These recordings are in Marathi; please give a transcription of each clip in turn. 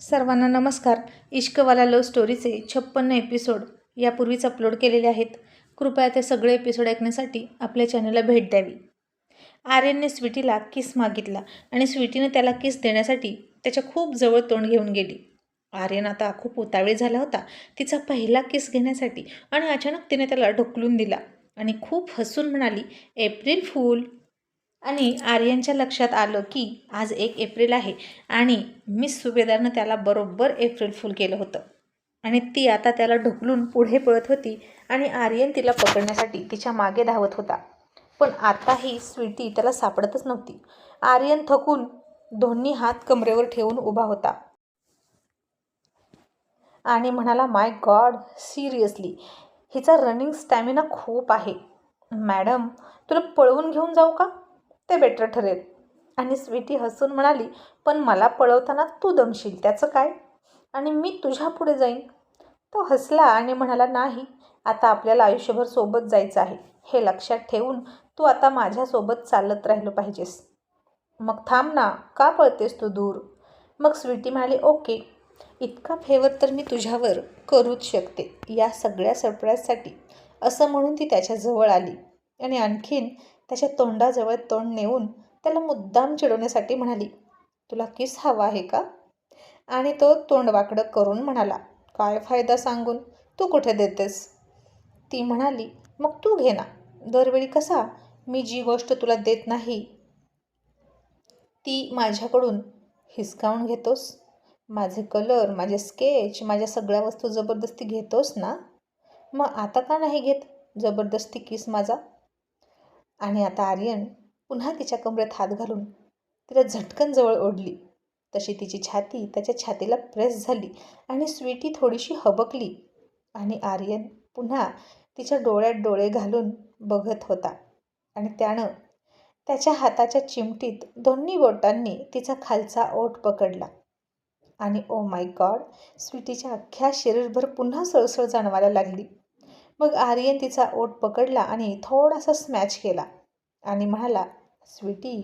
सर्वांना नमस्कार. इश्कवाला लव्ह स्टोरीचे छप्पन्न एपिसोड यापूर्वीच अपलोड केलेले आहेत. कृपया ते सगळे एपिसोड ऐकण्यासाठी आपल्या चॅनलला भेट द्यावी. आर्यनने स्वीटीला किस मागितला आणि स्वीटीने त्याला किस देण्यासाठी त्याच्या खूप जवळ तोंड घेऊन गेली. आर्यन आता खूप उतावळी झाला होता. तिचा पहिला किस घेण्यासाठी आणि अचानक तिने त्याला ढकलून दिला आणि खूप हसून म्हणाली एप्रिल फूल आणि आर्यनच्या लक्षात आलं की आज एक एप्रिल आहे आणि मिस सुभेदारनं त्याला बरोबर एप्रिल फुल केलं होतं. आणि ती आता त्याला ढकलून पुढे पळत होती आणि आर्यन तिला पकडण्यासाठी तिच्यामागे धावत होता. पण आताही स्वीटी त्याला सापडतच नव्हती. आर्यन थकून दोन्ही हात कमरेवर ठेवून उभा होता. आणि म्हणाला माय गॉड सिरियसली हिचा रनिंग स्टॅमिना खूप आहे. मॅडम तुला पळवून घेऊन जाऊ का? ते बेटर ठरेल. आणि स्वीटी हसून म्हणाली पण मला पळवताना तू दमशील त्याचं काय? आणि मी तुझ्या पुढे जाईन. तो हसला आणि म्हणाला नाही आता आपल्याला आयुष्यभर सोबत जायचं आहे. हे लक्षात ठेवून तू आता माझ्यासोबत चालत राहिलं पाहिजेस. मग थांब ना का पळतेस तू दूर? मग स्वीटी म्हणाली ओके इतका फेवर तर मी तुझ्यावर करूच शकते या सगळ्या सरप्राईजसाठी असं म्हणून ती त्याच्याजवळ आली. आणि आणखीन त्याच्या तोंडाजवळ तोंड नेऊन त्याला मुद्दाम चिडवण्यासाठी म्हणाली तुला किस हवा आहे का? आणि तो तोंड वाकडं करून म्हणाला काय फायदा सांगून? तू कुठे देतेस? ती म्हणाली मग तू घे ना. दरवेळी कसा? मी जी गोष्ट तुला देत नाही. ती माझ्याकडून हिसकावून घेतोस? माझे कलर माझे स्केच माझ्या सगळ्या वस्तू जबरदस्ती घेतोस ना? मग आता का नाही घेत? जबरदस्ती किस माझा? आणि आता आर्यन पुन्हा तिच्या कमरेत हात घालून तिला झटकन जवळ ओढली. तशी तिची छाती त्याच्या छातीला प्रेस झाली आणि स्वीटी थोडीशी हबकली आणि आर्यन पुन्हा तिच्या डोळ्यात डोळे घालून बघत होता. आणि त्यानं त्याच्या हाताच्या चिमटीत दोन्ही बोटांनी तिचा खालचा ओठ पकडला. आणि ओ माय गॉड स्वीटीच्या अख्ख्या शरीरभर पुन्हा सळसळ जाणवायला लागली. मग आर्यन तिचा ओठ पकडला आणि थोडासा स्मॅच केला आणि म्हणाला स्वीटी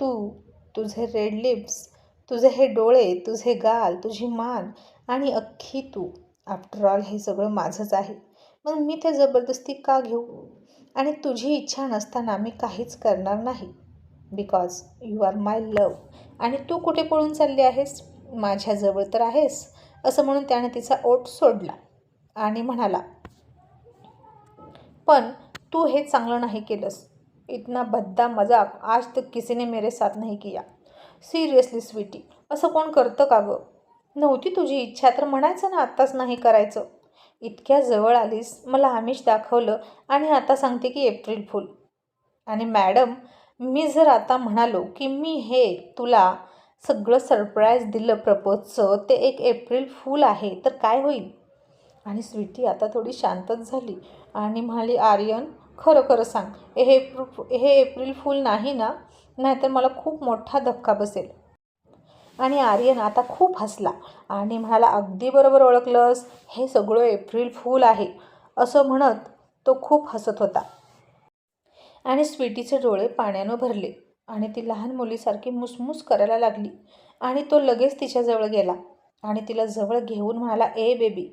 तू तुझे रेड लिप्स तुझे हे डोळे तुझे गाल तुझी मान आणि अख्खी तू. आफ्टर ऑल हे सगळं माझंच आहे. मग मी ते जबरदस्ती का घेऊ? आणि तुझी इच्छा नसताना मी काहीच करणार नाही. Because you are my love आणि तू कुठे पळून चालली आहेस? माझ्याजवळ तर आहेस. असं म्हणून त्याने तिचा ओठ सोडला आणि म्हणाला पण तू हे चांगलं नाही केलंस. इतना भद्दा मजाक आज तक किसी ने मेरे साथ नहीं किया. सिरियसली स्वीटी असं कोण करतं का गं? नव्हती तुझी इच्छा तर म्हणायचं ना आत्ताच नाही करायचं. इतक्या जवळ आलीस मला आमिष दाखवलं आणि आता सांगते की एप्रिल फुल. आणि मॅडम मी जर आता म्हणालो की मी हे तुला सगळं सरप्राईज दिलं प्रपोजचं ते एक एप्रिल फूल आहे तर काय होईल? आणि स्वीटी आता थोडी शांतच झाली. आणि म्हणाली आर्यन खरं खरं सांग हे एप्रिल हे एप्रिल फूल नाही ना? नाहीतर मला खूप मोठा धक्का बसेल. आणि आर्यन आता खूप हसला आणि म्हणाला अगदी बरोबर ओळखलंस हे सगळं एप्रिल फूल आहे असं म्हणत तो खूप हसत होता. आणि स्वीटीचे डोळे पाण्यानं भरले आणि ती लहान मुलीसारखी मुसमुस करायला लागली आणि तो लगेच तिच्याजवळ गेला आणि तिला जवळ घेऊन म्हणाला ए बेबी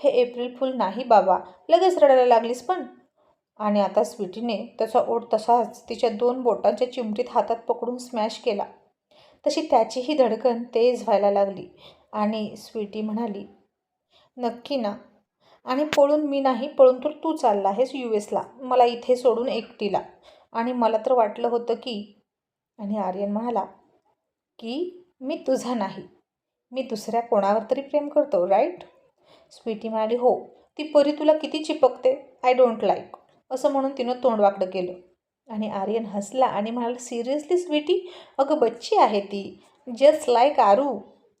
हे एप्रिल फुल नाही बाबा लगेच रडायला लागलीस पण. आणि आता स्वीटीने त्याचा ओढ तसाच तिच्या दोन बोटांच्या चिमटीत हातात पकडून स्मॅश केला. तशी त्याचीही धडकन तेज व्हायला लागली आणि स्वीटी म्हणाली नक्की ना. आणि पळून मी नाही पळून तर तू चालला आहेस यू एसला. मला इथे सोडून एकटीला. आणि मला तर वाटलं होतं की आणि आर्यन म्हणाला की मी तुझा नाही. मी दुसऱ्या कोणावर तरी प्रेम करतो राईट? स्वीटी म्हणाली हो ती परी तुला किती चिपकते? आय डोंट लाईक असं म्हणून तिनं तोंड वाकडं केलं. आणि आर्यन हसला आणि म्हणाला सिरियसली स्वीटी? अगं बच्ची आहे ती. जस्ट लाईक आरू.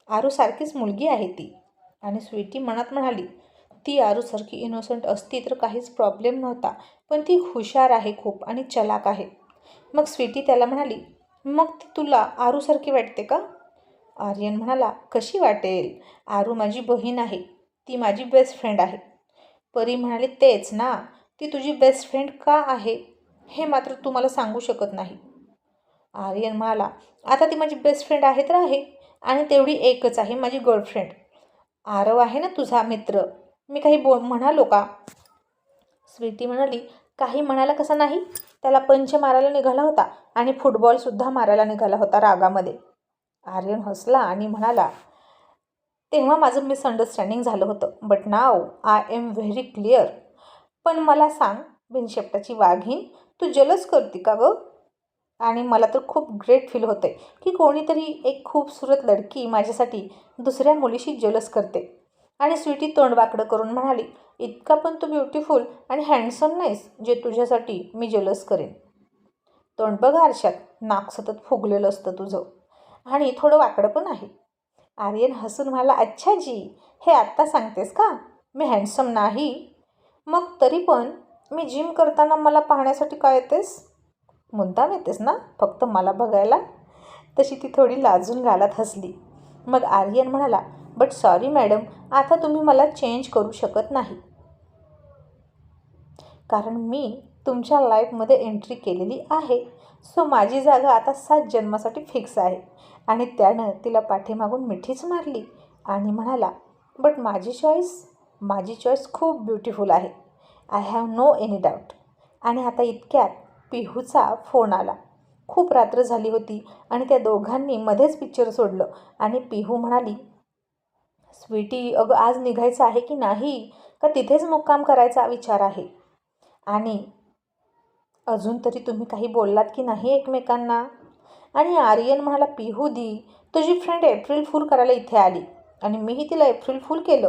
आरूसारखीच मुलगी आहे ती. आणि स्वीटी मनात म्हणाली ती आरूसारखी इनोसंट असती तर काहीच प्रॉब्लेम नव्हता पण ती हुशार आहे खूप आणि चलाक आहे. मग स्वीटी त्याला म्हणाली मग ती तुला आरूसारखी वाटते का? आर्यन म्हणाला कशी वाटेल? आरू माझी बहीण आहे. ती माझी बेस्ट फ्रेंड आहे. परी म्हणाली तेच ना ती तुझी बेस्ट फ्रेंड का आहे? हे मात्र तू मला सांगू शकत नाही. आर्यन म्हणाला आता ती माझी बेस्ट फ्रेंड आहे तर आहे आणि तेवढी एकच आहे माझी गर्लफ्रेंड आरव आहे ना तुझा मित्र. मी काही बो म्हणालो का? स्वीटी म्हणाली काही म्हणाला कसं नाही? त्याला पंच मारायला निघाला होता आणि फुटबॉलसुद्धा मारायला निघाला होता रागामध्ये. आर्यन हसला आणि म्हणाला तेव्हा माझं मिसअंडरस्टँडिंग झालं होतं. But now I am very clear पण मला सांग भिनशेपटाची वाघीण तू जलस करते का गं? आणि मला तर खूप ग्रेट फील होतं आहे की कोणीतरी एक खूपसूरत लडकी माझ्यासाठी दुसऱ्या मुलीशी जलस करते. आणि स्वीटी तोंड वाकडं करून म्हणाली इतका पण तू ब्युटिफुल आणि हँडसम नाहीस जे तुझ्यासाठी मी जलस करेन. तोंड बघ आरशात नाक सतत फुगलेलं असतं तुझं. आणि थोडं वाकडं पण आहे. आर्यन हसून म्हणाला अच्छा जी हे आत्ता सांगतेस का? मी हँडसम नाही. मग तरी पण मी जिम करताना मला पाहण्यासाठी काय येतेस? मुद्दाम येतेस ना फक्त मला बघायला. तशी ती थोडी लाजून घालत हसली. मग आर्यन म्हणाला बट सॉरी मॅडम आता तुम्ही मला चेंज करू शकत नाही. कारण मी तुमच्या लाईफमध्ये एंट्री केलेली आहे. सो माझी जागा आता सात जन्मासाठी फिक्स आहे. आणि त्यानं तिला पाठीमागून मिठीच मारली आणि म्हणाला बट माझी चॉईस माझी चॉईस खूप ब्युटिफुल आहे. I have no any doubt आणि आता इतक्यात पिहूचा फोन आला. खूप रात्र झाली होती आणि त्या दोघांनी मध्येच पिक्चर सोडलं आणि पिहू म्हणाली स्वीटी अगं आज निघायचं आहे की नाही? का तिथेच मुक्काम करायचा विचार आहे? आणि अजून तरी तुम्ही काही बोललात की नाही एकमेकांना? आणि आर्यन म्हणाला पिहू दी तुझी फ्रेंड एप्रिल फूल करायला इथे आली आणि मीही तिला एप्रिल फूल केलं.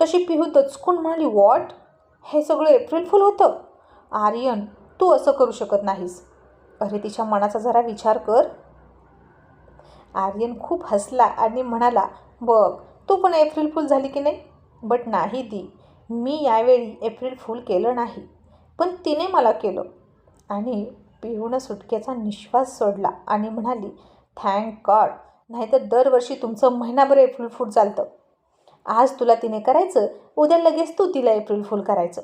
तशी पिहू दचकून म्हणाली वॉट हे सगळं एप्रिल फूल होतं? आर्यन तू असं करू शकत नाहीस. अरे तिच्या मनाचा जरा विचार कर. आर्यन खूप हसला आणि म्हणाला बघ तू पण एप्रिल फूल झाली की नाही? बट नाही दी मी यावेळी एप्रिल फूल केलं नाही. पण तिने मला केलं. आणि पिहूनं सुटकेचा निश्वास सोडला आणि म्हणाली थँक गॉड नाहीतर दरवर्षी तुमचं महिनाभर एप्रिल फूल चालतं. आज तुला तिने करायचं उद्या लगेच तू तिला एप्रिल फूल करायचं.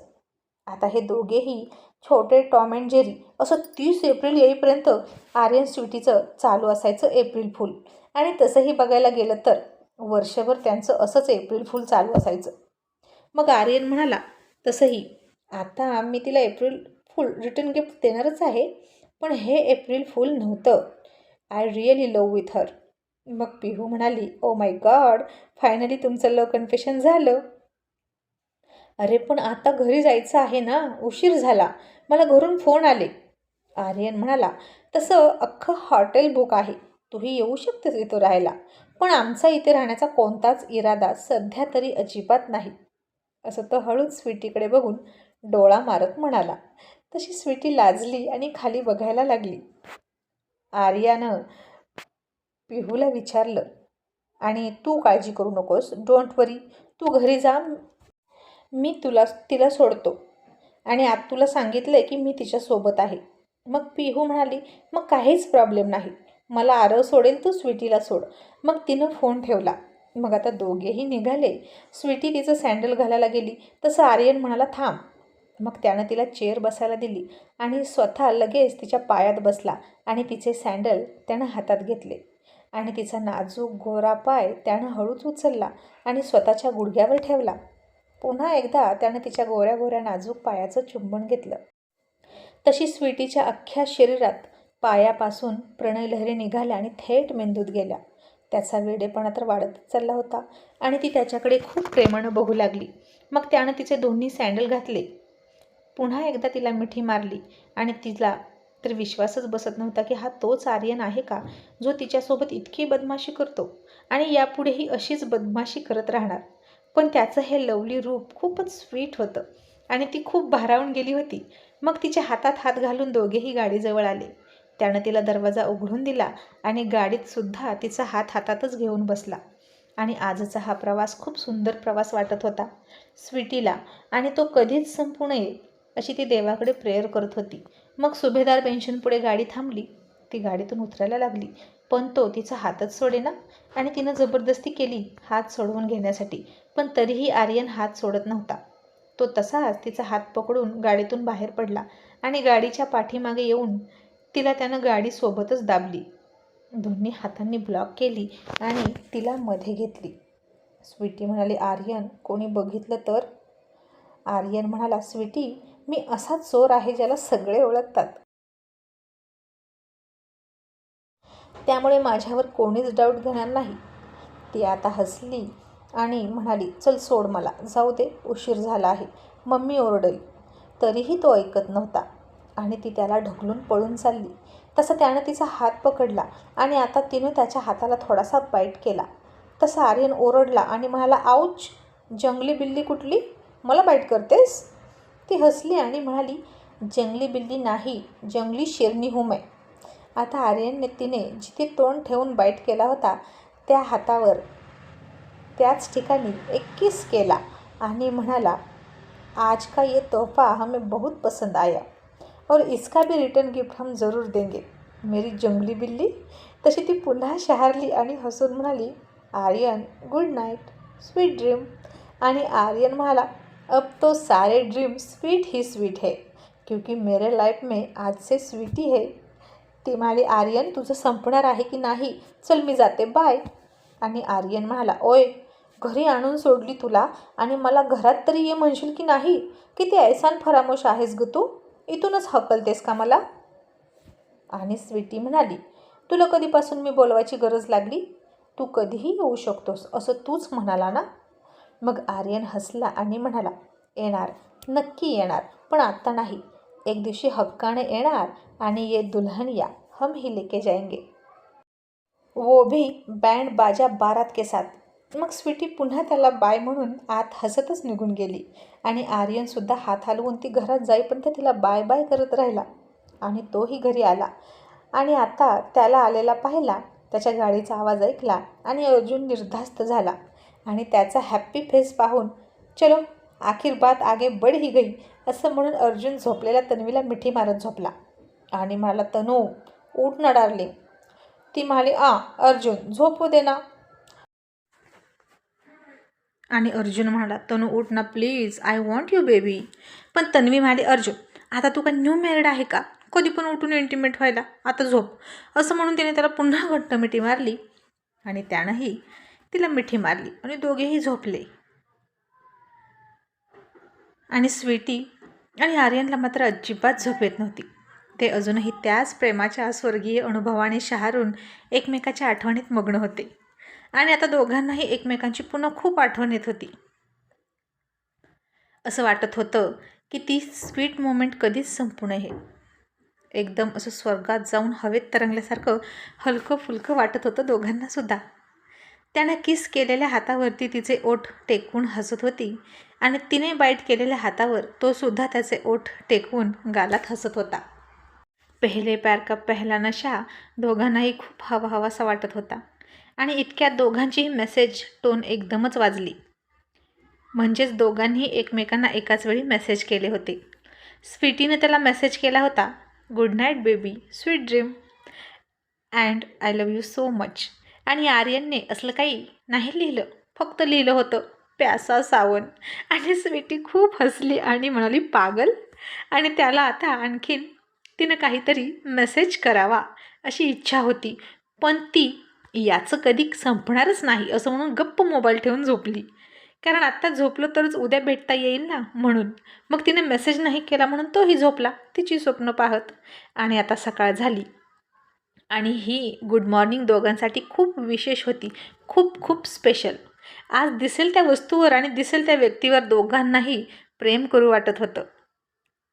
आता हे दोघेही छोटे टॉम अँड जेरी असं तीस एप्रिल येईपर्यंत आर्यन स्वीटीचं चालू असायचं एप्रिल फूल आणि तसंही बघायला गेलं तर वर्षभर त्यांचं असंच एप्रिल फूल चालू असायचं. मग आर्यन म्हणाला तसंही. आता मी तिला एप्रिल फुल रिटर्न गिफ्ट देणारच आहे पण हे एप्रिल फुल नव्हतं. I really love with her मग पिहू म्हणाली ओ माय गॉड फायनली तुमचं लव कन्फेशन झालं. अरे पण आता घरी जायचं आहे ना? उशीर झाला. मला घरून फोन आले. आर्यन म्हणाला तसं अख्खं हॉटेल बुक आहे. तूही येऊ शकतेस इथं राहायला. पण आमचा इथे राहण्याचा कोणताच इरादा सध्या तरी अजिबात नाही. असं तो हळूच स्वीटीकडे बघून डोळा मारत म्हणाला. तशी स्वीटी लाजली आणि खाली बघायला लागली. आर्यानं पिहूला विचारलं आणि तू काळजी करू नकोस डोंट वरी. तू घरी जा. मी तुला तिला सोडतो. आणि आत तुला सांगितलं आहे की मी तिच्यासोबत आहे. मग पिहू म्हणाली मग काहीच प्रॉब्लेम नाही. मला आरव सोडेल तू स्वीटीला सोड. मग तिनं फोन ठेवला. मग आता दोघेही निघाले. स्वीटी तिचं सँडल घालायला गेली. तसं आर्यन म्हणाला थांब. मग त्यानं तिला चेअर बसायला दिली आणि स्वतः लगेच तिच्या पायात बसला आणि तिचे सँडल त्यानं हातात घेतले. आणि तिचा नाजूक गोरा पाय त्यानं हळूच उचलला आणि स्वतःच्या गुडघ्यावर ठेवला. पुन्हा एकदा त्यानं तिच्या गोऱ्या गोऱ्या नाजूक पायाचं चुंबन घेतलं. तशी स्वीटीच्या अख्ख्या शरीरात पायापासून प्रणयलहरी निघाल्या आणि थेट मेंदूत गेल्या. त्याचा वेडेपणा तर वाढतच चालला होता आणि ती त्याच्याकडे खूप प्रेमानं बघू लागली. मग त्यानं तिचे दोन्ही सँडल घातले. पुन्हा एकदा तिला मिठी मारली आणि तिला तर विश्वासच बसत नव्हता की हा तोच आर्यन आहे का जो तिच्यासोबत इतकी बदमाशी करतो आणि यापुढेही अशीच बदमाशी करत राहणार. पण त्याचं हे लवली रूप खूपच स्वीट होतं आणि ती खूप भारावून गेली होती. मग तिच्या हातात हात घालून दोघेही गाडीजवळ आले. त्यानं तिला दरवाजा उघडून दिला आणि गाडीतसुद्धा तिचा हात हातातच घेऊन बसला. आणि आजचा हा प्रवास खूप सुंदर प्रवास वाटत होता. स्वीटीला आणि तो कधीच संपू नये अशी ती देवाकडे प्रेयर करत होती. मग सुभेदार पेन्शनपुढे गाडी थांबली. ती गाडीतून उतरायला लागली. पण तो तिचा हातच सोडेना आणि तिनं जबरदस्ती केली हात सोडवून घेण्यासाठी. पण तरीही आर्यन हात सोडत नव्हता. तो तसाच तिचा हात पकडून गाडीतून बाहेर पडला आणि गाडीच्या पाठीमागे येऊन तिला त्यानं गाडी सोबतच दाबली. दोन्ही हातांनी ब्लॉक केली आणि तिला मध्ये घेतली. स्वीटी म्हणाली आर्यन कोणी बघितलं तर? आर्यन म्हणाला स्वीटी मी असा चोर आहे ज्याला सगळे ओळखतात. त्यामुळे माझ्यावर कोणीच डाऊट घेणार नाही. ती आता हसली आणि म्हणाली चल सोड मला जाऊ दे उशीर झाला आहे मम्मी ओरडेल. तरीही तो ऐकत नव्हता आणि ती त्याला ढकलून पळून चालली. तसं त्यानं तिचा हात पकडला आणि आता तिनं त्याच्या हाताला थोडासा बाईट केला. तसा आर्यन ओरडला आणि म्हणाला आऊच जंगली बिल्ली कुठली? मला बाईट करतेस? ती हसली आणि म्हणाली जंगली बिल्ली नाही जंगली शेरनी हुमय आता आर्यनने तिने जिथे तोंड ठेवून बाईट केला होता त्या हातावर त्याच ठिकाणी एक किस केला आणि म्हणाला आज का ये तोहफा हमें बहुत पसंद आया और इसका भी रिटर्न गिफ्ट हम ज़रूर देंगे। मेरी जंगली बिल्ली? तशी ती पुन्हा शहारली आणि हसून म्हणाली Aryan good night sweet dream आणि आर्यन म्हणाला अब तो सारे ड्रीम स्वीट ही स्वीट है क्योंकि मेरे लाईफ में आज से स्वीटी है। ती म्हणाली आर्यन तुझं संपणार आहे की नाही? चल मी जाते. बाय आणि आर्यन म्हणाला ओय घरी आणून सोडली तुला आणि मला घरात तरी ये म्हणशील की नाही? किती ऐसान फरामोश आहेस ग तू? इथूनच हकलतेस का मला? आणि स्वीटी म्हणाली तुला कधीपासून मी बोलवायची गरज लागली? तू कधीही येऊ शकतोस असं तूच म्हणाला ना? मग आर्यन हसला आणि म्हणाला येणार नक्की येणार पण आत्ता नाही. एक दिवशी हक्काने येणार आणि ये दुल्हन या हम ही लेके जाएंगे वो भी बँड बाजा बारात के साथ मग स्वीटी पुन्हा त्याला बाय म्हणून आत हसतच निघून गेली आणि आर्यनसुद्धा हात हलवून ती घरात जाईपर्यंत तिला बाय बाय करत राहिला आणि तोही घरी आला. आणि आता त्याला आलेला पाहिला त्याच्या गाडीचा आवाज ऐकला आणि अर्जुन निर्धास्त झाला. आणि त्याचा हॅप्पी फेस पाहून चलो आखिर बात आगे बढ ही गई असं म्हणून अर्जुन झोपलेल्या तन्वीला मिठी मारत झोपला. आणि म्हणाला तनू उठ नडारली. ती म्हणाली आ अर्जुन झोपू दे ना. आणि अर्जुन म्हणाला तनू उठ ना please I want you baby पण तन्वी म्हणाली अर्जुन आता तू का न्यू मॅरिड आहे का? कधी पण उठून इंटिमेट व्हायला आता झोप. असं म्हणून तिने त्याला पुन्हा घट्ट मिठी मारली. आणि त्यानंही तिला मिठी मारली आणि दोघेही झोपले. आणि स्वीटी आणि आर्यनला मात्र अजिबात झोप येत नव्हती. ते अजूनही त्याच प्रेमाच्या स्वर्गीय अनुभवाने शहारून एकमेकाच्या आठवणीत मग्न होते. आणि आता दोघांनाही एकमेकांची पुन्हा खूप आठवण येत होती. असं वाटत होतं की ती स्वीट मोमेंट कधीच संपू नये. एकदम असं स्वर्गात जाऊन हवेत तरंगल्यासारखं हलकं फुलकं वाटत होतं दोघांनासुद्धा त्यानं किस केलेल्या हातावरती तिचे ओठ टेकवून हसत होती आणि तिने बाईट केलेल्या हातावर तो सुद्धा त्याचे ओठ टेकवून गालात हसत होता. पहिले प्यार का पहिला नशा दोघांनाही खूप हवा हवासा वाटत होता आणि इतक्या दोघांचीही मेसेज टोन एकदमच वाजली. म्हणजेच दोघांनी एकमेकांना एकाच वेळी मेसेज केले होते. स्वीटीने त्याला मेसेज केला होता good night baby sweet dream and I love you so much. आणि आर्यनने असलं काही नाही लिहिलं फक्त लिहिलं होतं प्यासा सावन. आणि स्वीटी खूप हसली आणि म्हणाली पागल. आणि त्याला आता आणखीन तिनं काहीतरी मेसेज करावा अशी इच्छा होती. पण ती याचं कधी संपणारच नाही असं म्हणून गप्प मोबाईल ठेवून झोपली. कारण आत्ता झोपलो तरच उद्या भेटता येईल ना म्हणून. मग तिने मेसेज नाही केला म्हणून तोही झोपला तिची स्वप्न पाहत. आणि आता सकाळ झाली. आणि ही गुड मॉर्निंग दोघांसाठी खूप विशेष होती. खूप खूप स्पेशल आज दिसेल त्या वस्तूवर आणि दिसेल त्या व्यक्तीवर दोघांनाही प्रेम करू वाटत होतं.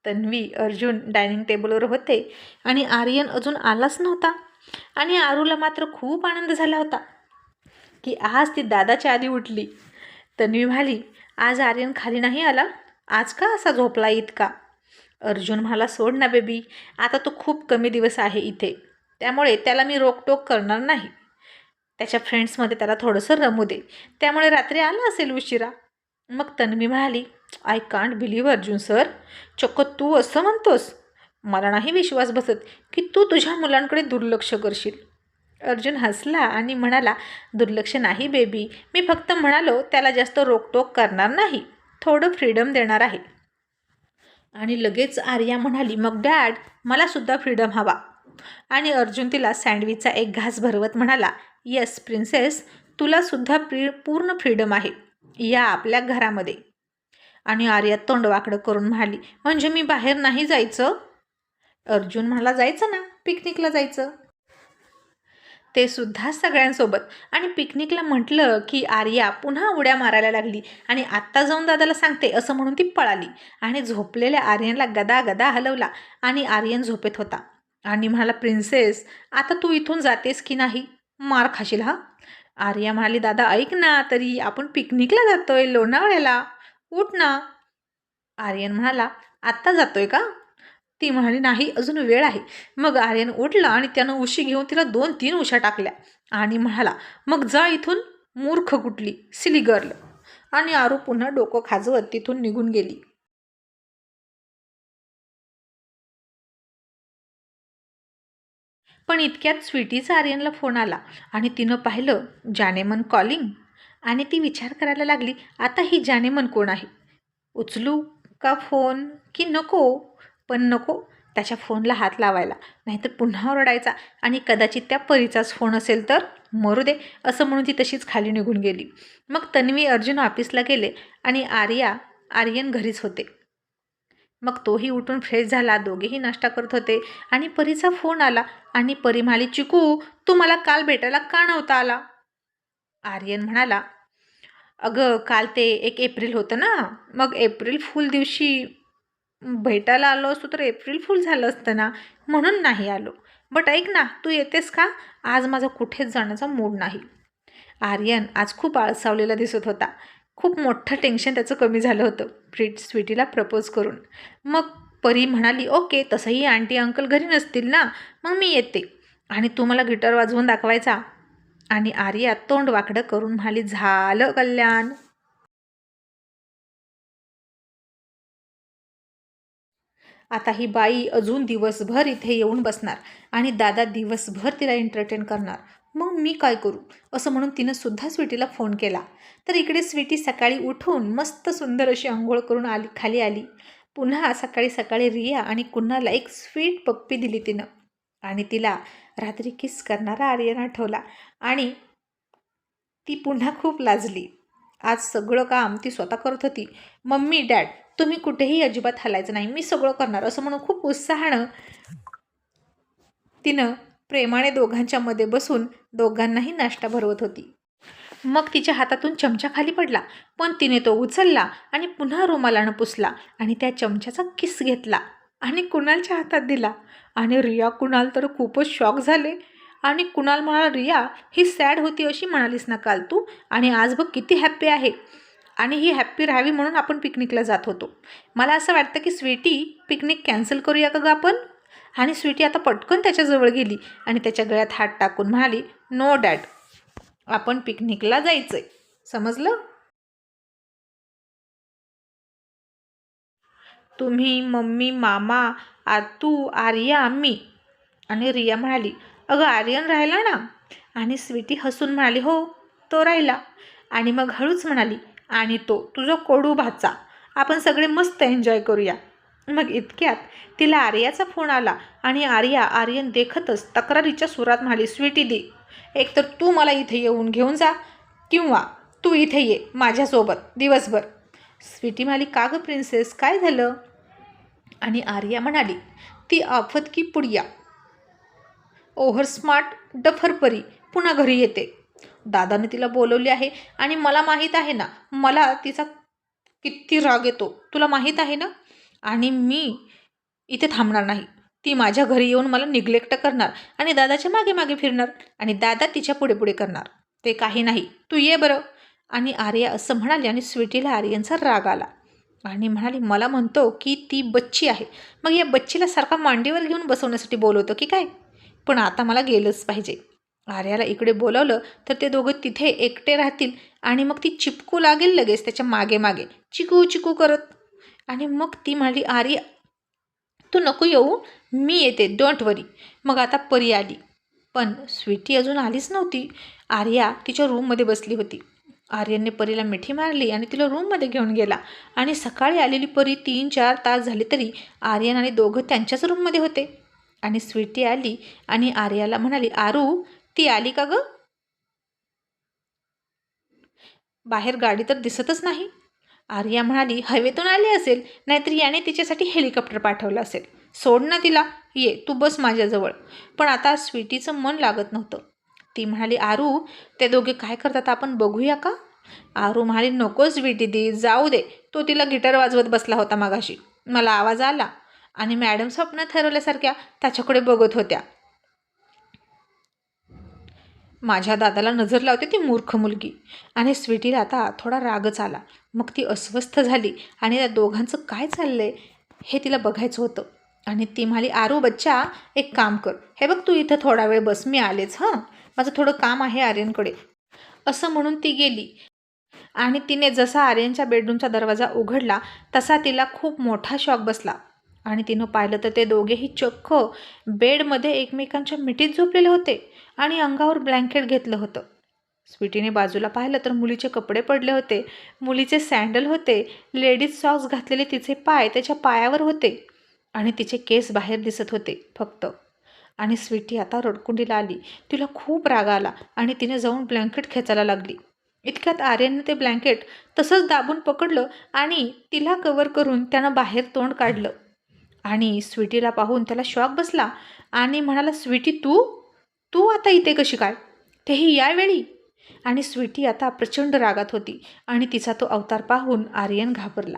तन्वी अर्जुन डायनिंग टेबलवर होते आणि आर्यन अजून आलाच नव्हता. आणि आरूला मात्र खूप आनंद झाला होता की आज ती दादाच्या आधी उठली. तन्वी म्हणाली आज आर्यन खाली नाही आला? आज का असा झोपला इतका? अर्जुन म्हणाला सोड ना बेबी आता तो खूप कमी दिवस आहे इथे. त्यामुळे त्याला मी रोकटोक करणार नाही. त्याच्या फ्रेंड्समध्ये त्याला थोडंसं रमू दे. त्यामुळे रात्री आला असेल उशिरा. मग तन्वी म्हणाली I can't believe Arjun sir चक्क तू असं म्हणतोस. मला नाही विश्वास बसत की तू तुझ्या मुलांकडे दुर्लक्ष करशील. अर्जुन हसला आणि म्हणाला दुर्लक्ष नाही बेबी मी फक्त म्हणालो त्याला जास्त रोकटोक करणार नाही. थोडं फ्रीडम देणार आहे. आणि लगेच आर्या म्हणाली मग डॅड मलासुद्धा फ्रीडम हवा. आणि अर्जुन तिला सँडविचचा एक घास भरवत म्हणाला येस प्रिन्सेस तुलासुद्धा प्री पूर्ण फ्रीडम आहे या आपल्या घरामध्ये. आणि आर्या तोंड वाकडं करून म्हणाली म्हणजे मी बाहेर नाही जायचं? अर्जुन म्हणाला जायचं ना पिकनिकला जायचं. ते सुद्धा सगळ्यांसोबत आणि पिकनिकला म्हटलं की आर्या पुन्हा उड्या मारायला लागली आणि आत्ता जाऊन दादाला सांगते असं म्हणून ती पळाली आणि झोपलेल्या आर्यनला गदा गदा हलवला आणि आर्यन झोपेत होता. आणि म्हणाला प्रिन्सेस आता तू इथून जातेस की नाही? मार खाशील हा? आर्या म्हणाली दादा ऐक ना तरी आपण पिकनिकला जातोय लोणावळ्याला. उठ ना. आर्यन म्हणाला आत्ता जातोय का? ती म्हणाली नाही अजून वेळ आहे. मग आर्यन उठला आणि त्यानं उशी घेऊन तिला दोन तीन उशा टाकल्या आणि म्हणाला मग जा इथून. मूर्ख कुठली सिली गर्ल आणि आरू पुन्हा डोकं खाजवत तिथून निघून गेली. पण इतक्यात स्वीटीचा आर्यनला फोन आला आणि तिनं पाहिलं जानेमन कॉलिंग. आणि ती विचार करायला लागली आता ही जानेमन कोण आहे? उचलू का फोन? की नको? पण नको त्याच्या फोनला हात लावायला. नाहीतर पुन्हा ओरडायचा आणि कदाचित त्या परीचाच फोन असेल तर मरू दे असं म्हणून ती तशीच खाली निघून गेली. मग तन्वी अर्जुन ऑफिसला गेले आणि आर्या आर्यन घरीच होते. मग तोही उठून फ्रेश झाला. दोघेही नाश्ता करत होते. आणि परीचा फोन आला. आणि परी म्हणाली चिकू तू मला काल भेटायला का नव्हता आला? आर्यन म्हणाला अगं काल ते एक एप्रिल होतं ना. मग एप्रिल फुल दिवशी भेटायला आलो असतो तर एप्रिल फुल झालं असतं ना. म्हणून नाही आलो. बट ऐक ना तू येतेस का? आज माझा कुठेच जाण्याचा मूड नाही. आर्यन आज खूप आळसावलेला दिसत होता. खूप मोठं टेन्शन त्याचं कमी झालं होतं. फ्री स्वीटीला प्रपोज करून. मग परी म्हणाली ओके तसंही आंटी अंकल घरी नसतील ना? मग मी येते. आणि तू मला गिटार वाजवून दाखवायचा. आणि आर्या तोंड वाकडं करून म्हणाली झालं कल्याण. आता ही बाई अजून दिवसभर इथे येऊन बसणार आणि दादा दिवसभर तिला एंटरटेन करणार. मग मी काय करू? असं म्हणून तिनं सुद्धा स्वीटीला फोन केला. तर इकडे स्वीटी सकाळी उठून मस्त सुंदर अशी आंघोळ करून आली खाली आली. पुन्हा सकाळी सकाळी रिया आणि कुन्हाला एक स्वीट पप्पी दिली तिनं. आणि तिला रात्री किस करणारा आर्यन आठवला आणि ती पुन्हा खूप लाजली. आज सगळं काम ती स्वतः करत होती. मम्मी डॅड तुम्ही कुठेही अजिबात हलायचं नाही. मी सगळं करणार. असं म्हणून खूप उत्साहानं तिनं प्रेमाने दोघांच्या मध्ये बसून दोघांनाही नाश्ता भरवत होती. मग तिच्या हातातून चमचा खाली पडला पण तिने तो उचलला आणि पुन्हा रुमालानं पुसला आणि त्या चमच्याचा किस घेतला आणि कुणालच्या हातात दिला. आणि रिया कुणाल तर खूपच शॉक झाले. आणि कुणाल म्हणाला रिया ही सॅड होती अशी म्हणालीस ना काल तू? आणि आज बघ किती हॅप्पी आहे. आणि ही हॅप्पी राहावी म्हणून आपण पिकनिकला जात होतो. मला असं वाटतं की स्वीटी पिकनिक कॅन्सल करूया का गं आपण? आणि स्वीटी आता पटकन त्याच्याजवळ गेली आणि त्याच्या गळ्यात हात टाकून म्हणाली नो डॅड आपण पिकनिकला जायचं आहे समजलं? तुम्ही मम्मी मामा आतू आर्या मी आणि रिया म्हणाली अगं आर्यन राहिला ना? आणि स्वीटी हसून म्हणाली हो तो राहिला. आणि मग हळूच म्हणाली आणि तो तुझा कोडू भाचा. आपण सगळे मस्त एन्जॉय करूया. मग इतक्यात तिला आर्याचा फोन आला आणि आर्या आर्यन देखतच तक्रारीच्या सुरात म्हणाली स्वीटी दी एकतर तू मला इथे येऊन घेऊन जा किंवा तू इथे ये माझ्यासोबत दिवसभर. स्वीटी म्हणाली का गं प्रिन्सेस काय झालं? आणि आर्या म्हणाली ती आफत की पुडिया? ओव्हर स्मार्ट डफरपरी पुन्हा घरी येते. दादाने तिला बोलवली आहे आणि मला माहीत आहे ना मला तिचा किती राग येतो तुला माहीत आहे ना? आणि मी इथे थांबणार नाही. ती माझ्या घरी येऊन मला निग्लेक्ट करणार आणि दादाच्या मागे मागे फिरणार आणि दादा तिच्या पुढे पुढे करणार. ते काही नाही. तू ये बरं. आणि आर्या असं म्हणाली आणि स्वीटीला आर्यनचा राग आला. आणि म्हणाली मला म्हणतो की ती बच्ची आहे. मग या बच्चीला सारखा मांडीवर घेऊन बसवण्यासाठी बोलवतो की काय? पण आता मला गेलंच पाहिजे. आर्याला इकडे बोलवलं तर ते दोघं तिथे एकटे राहतील आणि मग ती चिपकू लागेल लगेच त्याच्यामागे मागे. चिकू चिकू करत. आणि मग ती म्हणाली आर्या तू नको येऊ मी येते डोंट वरी मग आता परी आली. पण स्वीटी अजून आलीच नव्हती. आर्या तिच्या रूममध्ये बसली होती. आर्यनने परीला मिठी मारली आणि तिला रूममध्ये घेऊन गेला. आणि सकाळी आलेली परी तीन चार तास झाले तरी आर्यन आणि दोघं त्यांच्याच रूममध्ये होते. आणि स्वीटी आली आणि आर्याला म्हणाली आरू ती आली का गं? बाहेर गाडी तर दिसतच नाही. आर्या म्हणाली हवेतून आली असेल नाहीतर याने तिच्यासाठी हेलिकॉप्टर पाठवलं असेल. सोड ना तिला ये तू बस माझ्याजवळ. पण आता स्वीटीचं मन लागत नव्हतं. ती म्हणाली आरू ते दोघे काय करतात आपण बघूया का? आरू म्हणाली नको स्वीटी दी जाऊ दे. तो तिला गिटार वाजवत बसला होता मागाशी. मला आवाज आला आणि मॅडम स्वप्न ठरवल्यासारख्या त्याच्याकडे बघत होत्या. माझ्या दादाला नजर लावते ती मूर्ख मुलगी. आणि स्वीटीला आता थोडा रागच आला. मग ती अस्वस्थ झाली आणि त्या दोघांचं काय चाललंय हे तिला बघायचं होतं. आणि ती म्हणाली आरू बच्चा एक काम कर. हे बघ तू इथं थोडा वेळ बस मी आलेच हां. माझं थोडं काम आहे आर्यनकडे. असं म्हणून ती गेली. आणि तिने जसा आर्यनच्या बेडरूमचा दरवाजा उघडला तसा तिला खूप मोठा शॉक बसला. आणि तिनं पाहिलं तर ते दोघेही चक्क बेडमध्ये एकमेकांच्या मिठीत झोपलेले होते आणि अंगावर ब्लँकेट घेतलं होतं. स्वीटीने बाजूला पाहिलं तर मुलीचे कपडे पडले होते. मुलीचे सँडल होते. लेडीज सॉक्स घातलेले तिचे पाय त्याच्या पायावर होते. आणि तिचे केस बाहेर दिसत होते फक्त. आणि स्वीटी आता रडकुंडीला आली. तिला खूप राग आला आणि तिने जाऊन ब्लँकेट खेचायला लागली. इतक्यात आर्यनने ते ब्लँकेट तसंच दाबून पकडलं आणि तिला कवर करून त्यानं बाहेर तोंड काढलं. आणि स्वीटीला पाहून त्याला शॉक बसला आणि म्हणाला स्वीटी तू? तू आता इथे कशी काय? तेही यावेळी? आणि स्वीटी आता प्रचंड रागात होती आणि तिचा तो अवतार पाहून आर्यन घाबरला.